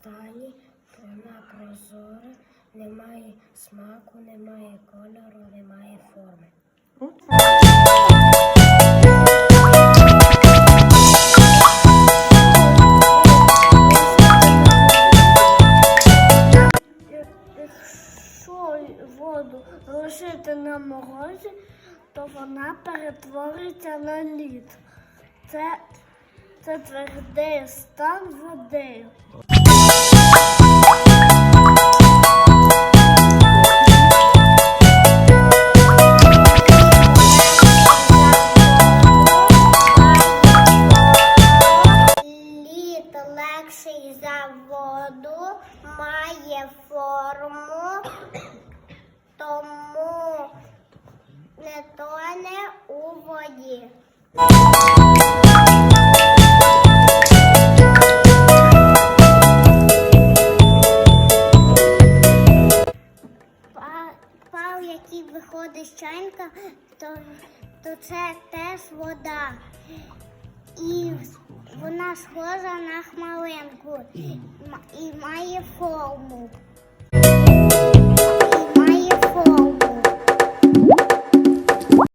стані вона прозора, немає смаку, немає кольору, немає форми. Якщо воду лишити на морозі, то вона перетвориться на лід. Це, це твердий стан води. Воду, має форму, тому не тоне у воді. Па- який виходить з чайника, то, то це теж вода. І вона схожа на хмаринку і і має форму.